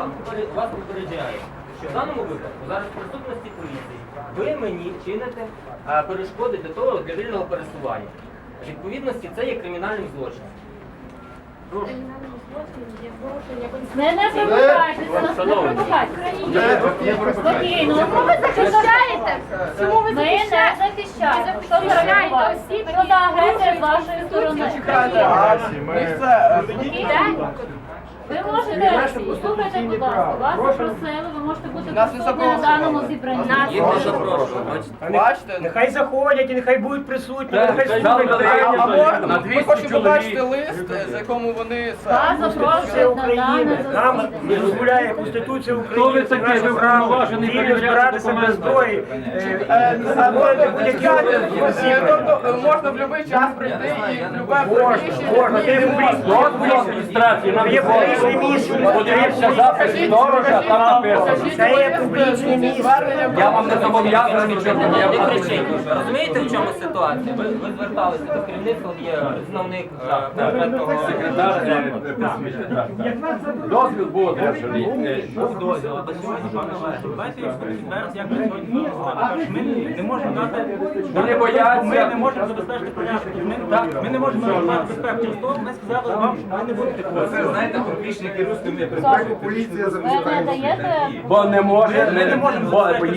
вам вас попереджаю, що в даному випадку зараз в присутності поліції ви мені чините е, перешкоди для того для вільного пересування. В відповідності це є кримінальним злочином. Прошу. Не, не примагайтеся, не примагайтеся. Спокійно. Чому ви захищаєте? Чому ви не захищаєте? Що за реагування? Що за агресія з вашої сторони? Спокійно. Ви можете, слухайте, будь ласка, вас запросили, ви можете бути присутні на даному зібранні. Що прошу. Бачите? Нехай заходять і нехай будуть присутні, нехай хай слухають. завтра А прийнято. можна? На Ми 200 хочемо побачити лист, з якому вони. Вас Конституція запрошують на України. дане Нам не дозволяє Конституція Хто ви України. такі? наше Ви право. уповноважений перевіряти збиратися без документи. зброї. е, можна будь-які Е, Тобто е, можна в будь-який час прийти і в будь-яке Можна, приміщення. можна, ти не в Є публічне Подивіться запис сторожа, там написано. Це є публічне місце. Я вам не зобов'язаний нічого. Не Я кричіть. Розумієте, в чому ситуація? Ви, ви зверталися до керівництва, є представник е, конкретного Дозвіл був одержаний. Був дозвіл, а до сьогодні, пане я зараз, як ми сьогодні кажуть, ми не- можемо дати, Вони бояться. ми не можемо забезпечити порядок, ми, не- ми не можемо мати безпеку. Через то ми сказали вам, що ви не будете. Знаєте, публічні керівництві не Ви Поліція запитає. Бо не може, Ми не можемо бо є